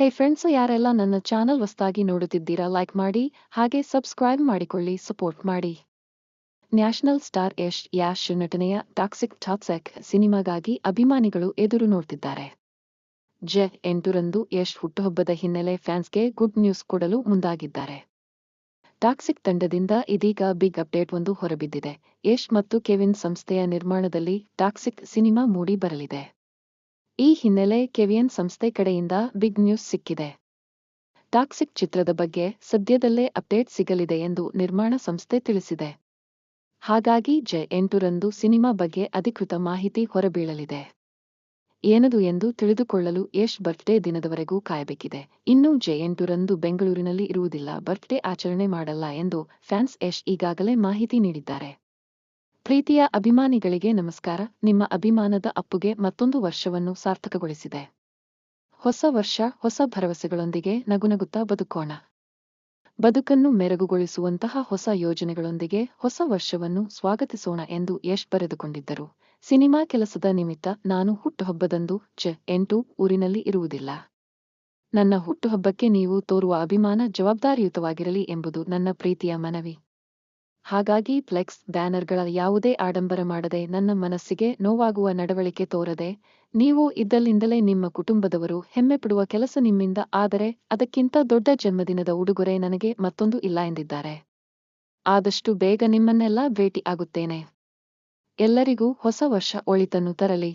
ಹೇ friends ಯಾರೆಲ್ಲ ನನ್ನ channel ಹೊಸದಾಗಿ ನೋಡುತ್ತಿದ್ದೀರಾ ಲೈಕ್ ಮಾಡಿ, ಹಾಗೆ ಸಬ್ಸ್ಕ್ರೈಬ್ ಮಾಡಿಕೊಳ್ಳಿ ಸಪೋರ್ಟ್ ಮಾಡಿ. ನ್ಯಾಷನಲ್ ಸ್ಟಾರ್ ಯಶ್, ಯಾಶ್ ನಟನೆಯ ಟಾಕ್ಸಿಕ್ ಟಾಕ್ಸೆಕ್ ಸಿನಿಮಾಗಾಗಿ ಅಭಿಮಾನಿಗಳು ಎದುರು ನೋಡ್ತಿದ್ದಾರೆ. ಜೆ ಎಂಟರಂದು ಯಶ್ ಹುಟ್ಟುಹಬ್ಬದ ಹಿನ್ನೆಲೆ ಫ್ಯಾನ್ಸ್ಗೆ ಗುಡ್ ನ್ಯೂಸ್ ಕೊಡಲು ಮುಂದಾಗಿದ್ದಾರೆ. ಟಾಕ್ಸಿಕ್ ತಂಡದಿಂದ ಇದೀಗ ಬಿಗ್ ಅಪ್ಡೇಟ್ ಒಂದು ಹೊರಬಿದ್ದಿದೆ. ಯಶ್ ಮತ್ತು ಕೆವಿನ್ ಸಂಸ್ಥೆಯ ನಿರ್ಮಾಣದಲ್ಲಿ ಟಾಕ್ಸಿಕ್ ಸಿನಿಮಾ ಮೂಡಿ ಬರಲಿದೆ. ಈ ಹಿನ್ನೆಲೆ ಕೆವಿಯನ್ ಸಂಸ್ಥೆ ಕಡೆಯಿಂದ ಬಿಗ್ ನ್ಯೂಸ್ ಸಿಕ್ಕಿದೆ. ಟಾಕ್ಸಿಕ್ ಚಿತ್ರದ ಬಗ್ಗೆ ಸದ್ಯದಲ್ಲೇ ಅಪ್ಡೇಟ್ ಸಿಗಲಿದೆ ಎಂದು ನಿರ್ಮಾಣ ಸಂಸ್ಥೆ ತಿಳಿಸಿದೆ. ಹಾಗಾಗಿ ಜೆ ಎಂಟರಂದು ಸಿನಿಮಾ ಬಗ್ಗೆ ಅಧಿಕೃತ ಮಾಹಿತಿ ಹೊರಬೀಳಲಿದೆ. ಏನದು ಎಂದು ತಿಳಿದುಕೊಳ್ಳಲು ಯಶ್ ಬರ್ತ್ಡೇ ದಿನದವರೆಗೂ ಕಾಯಬೇಕಿದೆ. ಇನ್ನು ಜೆ ಎಂಟರಂದು ಬೆಂಗಳೂರಿನಲ್ಲಿ ಇರುವುದಿಲ್ಲ. ಬರ್ತ್ಡೇ ಆಚರಣೆ ಮಾಡಲ್ಲ ಎಂದು ಫ್ಯಾನ್ಸ್ ಯಶ್ ಈಗಾಗಲೇ ಮಾಹಿತಿ ನೀಡಿದ್ದಾರೆ. ಪ್ರೀತಿಯ ಅಭಿಮಾನಿಗಳಿಗೆ ನಮಸ್ಕಾರ. ನಿಮ್ಮ ಅಭಿಮಾನದ ಅಪ್ಪುಗೆ ಮತ್ತೊಂದು ವರ್ಷವನ್ನು ಸಾರ್ಥಕಗೊಳಿಸಿದೆ. ಹೊಸ ವರ್ಷ, ಹೊಸ ಭರವಸೆಗಳೊಂದಿಗೆ ನಗುನಗುತ್ತಾ ಬದುಕೋಣ. ಬದುಕನ್ನು ಮೆರಗುಗೊಳಿಸುವಂತಹ ಹೊಸ ಯೋಜನೆಗಳೊಂದಿಗೆ ಹೊಸ ವರ್ಷವನ್ನು ಸ್ವಾಗತಿಸೋಣ ಎಂದು ಯಶ್ ಬರೆದುಕೊಂಡಿದ್ದರು. ಸಿನಿಮಾ ಕೆಲಸದ ನಿಮಿತ್ತ ನಾನು ಹುಟ್ಟುಹಬ್ಬದಂದು ಚ ಎಂಟು ಊರಿನಲ್ಲಿ ಇರುವುದಿಲ್ಲ. ನನ್ನ ಹುಟ್ಟುಹಬ್ಬಕ್ಕೆ ನೀವು ತೋರುವ ಅಭಿಮಾನ ಜವಾಬ್ದಾರಿಯುತವಾಗಿರಲಿ ಎಂಬುದು ನನ್ನ ಪ್ರೀತಿಯ ಮನವಿ. ಹಾಗಾಗಿ ಫ್ಲೆಕ್ಸ್ ಬ್ಯಾನರ್ಗಳ ಯಾವುದೇ ಆಡಂಬರ ಮಾಡದೆ ನನ್ನ ಮನಸ್ಸಿಗೆ ನೋವಾಗುವ ನಡವಳಿಕೆ ತೋರದೆ, ನೀವು ಇದ್ದಲ್ಲಿಂದಲೇ ನಿಮ್ಮ ಕುಟುಂಬದವರು ಹೆಮ್ಮೆ ಪಡುವ ಕೆಲಸ ನಿಮ್ಮಿಂದ ಆದರೆ ಅದಕ್ಕಿಂತ ದೊಡ್ಡ ಜನ್ಮದಿನದ ಉಡುಗೊರೆ ನನಗೆ ಮತ್ತೊಂದು ಇಲ್ಲ ಎಂದಿದ್ದಾರೆ. ಆದಷ್ಟು ಬೇಗ ನಿಮ್ಮನ್ನೆಲ್ಲ ಭೇಟಿ ಆಗುತ್ತೇನೆ. ಎಲ್ಲರಿಗೂ ಹೊಸ ವರ್ಷ ಒಳಿತನ್ನು ತರಲಿ.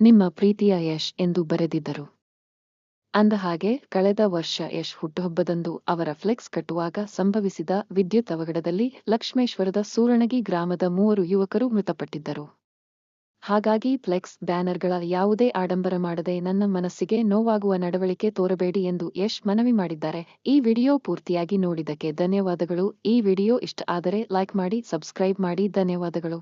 ನಿಮ್ಮ ಪ್ರೀತಿಯ ಯಶ್ ಎಂದು ಬರೆದಿದ್ದರು. ಅಂದಹಾಗೆ ಕಳೆದ ವರ್ಷ ಯಶ್ ಹುಟ್ಟುಹಬ್ಬದಂದು ಅವರ ಫ್ಲೆಕ್ಸ್ ಕಟ್ಟುವಾಗ ಸಂಭವಿಸಿದ ವಿದ್ಯುತ್ ಅವಘಡದಲ್ಲಿ ಲಕ್ಷ್ಮೇಶ್ವರದ ಸೂರಣಗಿ ಗ್ರಾಮದ ಮೂವರು ಯುವಕರು ಮೃತಪಟ್ಟಿದ್ದರು. ಹಾಗಾಗಿ ಫ್ಲೆಕ್ಸ್ ಬ್ಯಾನರ್ಗಳ ಯಾವುದೇ ಆಡಂಬರ ಮಾಡದೆ ನನ್ನ ಮನಸ್ಸಿಗೆ ನೋವಾಗುವ ನಡವಳಿಕೆ ತೋರಬೇಡಿ ಎಂದು ಯಶ್ ಮನವಿ ಮಾಡಿದ್ದಾರೆ. ಈ ವಿಡಿಯೋ ಪೂರ್ತಿಯಾಗಿ ನೋಡಿದ್ದಕ್ಕೆ ಧನ್ಯವಾದಗಳು. ಈ ವಿಡಿಯೋ ಇಷ್ಟ ಆದರೆ ಲೈಕ್ ಮಾಡಿ, ಸಬ್ಸ್ಕ್ರೈಬ್ ಮಾಡಿ. ಧನ್ಯವಾದಗಳು.